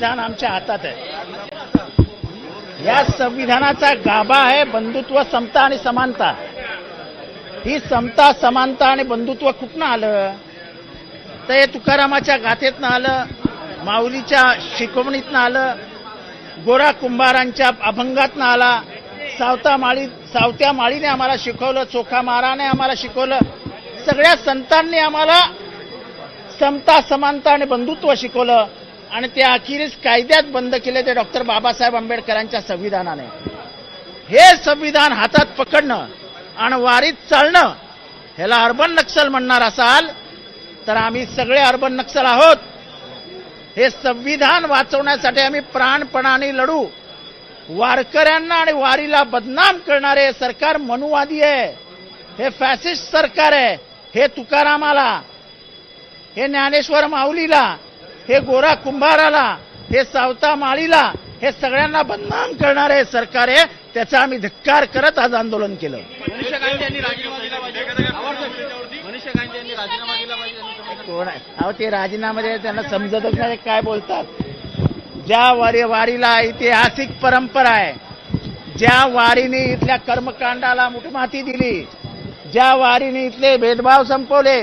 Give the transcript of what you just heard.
संविधान आमच्या हातात आहे. या संविधानाचा गाभा आहे बंधुत्व समता आणि समानता. ही समता समानता आणि बंधुत्व कुठनं आलं? तर हे तुकारामाच्या गाथेतनं आलं माऊलीच्या शिकवणीतनं आलं गोरा कुंभारांच्या अभंगातनं आला सावता माळी सावत्या माळीने आम्हाला शिकवलं चोखा माराने आम्हाला शिकवलं सगळ्या संतांनी आम्हाला समता समानता आणि बंधुत्व शिकवलं. आणि ते अखेरीस कायद्यात बंद केले ते डॉक्टर बाबासाहेब आंबेडकरांच्या संविधानाने. हे संविधान हातात पकडणं आणि वारीत चालणं ह्याला अर्बन नक्षल म्हणणार असाल तर आम्ही सगळे अर्बन नक्षल आहोत. हे संविधान वाचवण्यासाठी आम्ही प्राणपणाने लढू. वारकऱ्यांना आणि वारीला बदनाम करणारे सरकार मनुवादी आहे. हे फॅसिस्ट सरकार आहे. हे तुकारामाला हे ज्ञानेश्वर माऊलीला हे गोरा कुंभाराला हे सावता माळीला हे सगळ्यांना बदनाम करणारे सरकार आहे त्याचा आम्ही धिक्कार करत आज आंदोलन केलं. मनीषा गांधी यांनी राजीनामा दिला पाहिजे. मनीषा गांधी यांनी राजीनामा दिला पाहिजे. असं सांगतात. कोण आहे? अहो ते राजीनामध्ये त्यांना समजतच नाही काय बोलतात. ज्या वारी वारीला ऐतिहासिक परंपरा आहे ज्या वारीने इथल्या कर्मकांडाला मुठमाती दिली ज्या वारीने इथले भेदभाव संपवले